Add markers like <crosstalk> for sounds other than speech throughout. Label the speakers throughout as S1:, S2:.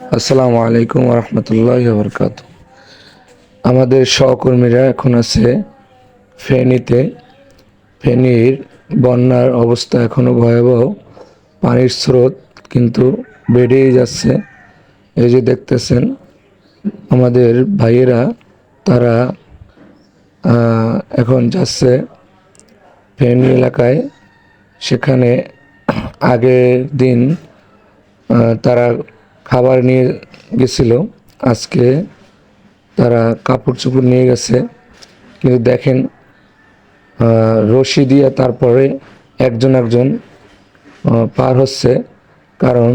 S1: আসসালামু আলাইকুম রহমতুল্লাহ বরকাত আমাদের সহকর্মীরা এখন আছে ফেনীতে। ফেনীর বন্যার অবস্থা এখনও ভয়াবহ। পানির স্রোত কিন্তু বেড়েই যাচ্ছে। এই যে দেখতেছেন, আমাদের ভাইয়েরা, তারা এখন যাচ্ছে ফেনী এলাকায়। সেখানে আগের দিন তারা খাবার নিয়ে গেছিল। আজকে তারা কাপড় চোপড় নিয়ে গেছে। কিন্তু দেখেন রশি দিয়ে তারপরে একজন একজন পার হচ্ছে। কারণ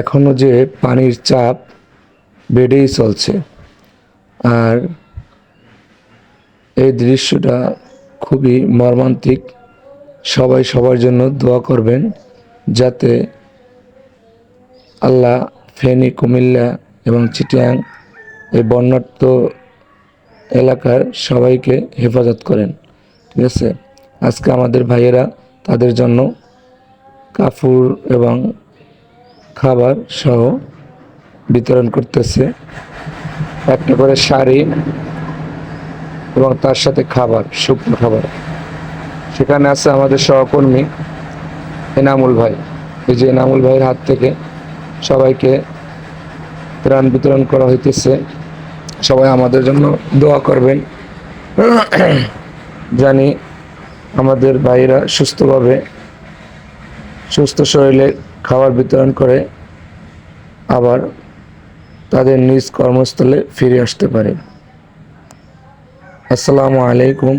S1: এখনও যে পানির চাপ বেড়েই চলছে। আর এই দৃশ্যটা খুবই মর্মান্তিক। সবাই সবার জন্য দোয়া করবেন, যাতে আল্লাহ, ফেনী, কুমিল্লা এবং চিটিয়াং এই বন্যার্ত এলাকার সবাইকে হেফাজত করেন। ঠিক আছে? আজকে আমাদের ভাইয়েরা তাদের জন্য কাপড় এবং খাবার সহ বিতরণ করতেছে। একটা করে শাড়ি এবং তার সাথে খাবার, শুকনো খাবার। সেখানে আছে আমাদের সহকর্মী এনামুল ভাই। এই যে এনামুল ভাইয়ের হাত থেকে সবাইকে ত্রাণ বিতরণ করা হইতেছে। সবাই আমাদের জন্য দোয়া করবেন। <clears throat> জানি আমাদের ভাইরা সুস্থভাবে সুস্থ শরীরে খাবার বিতরণ করে, আবার তাদের নিজ কর্মস্থলে ফিরে আসতে পারে। আসসালামু আলাইকুম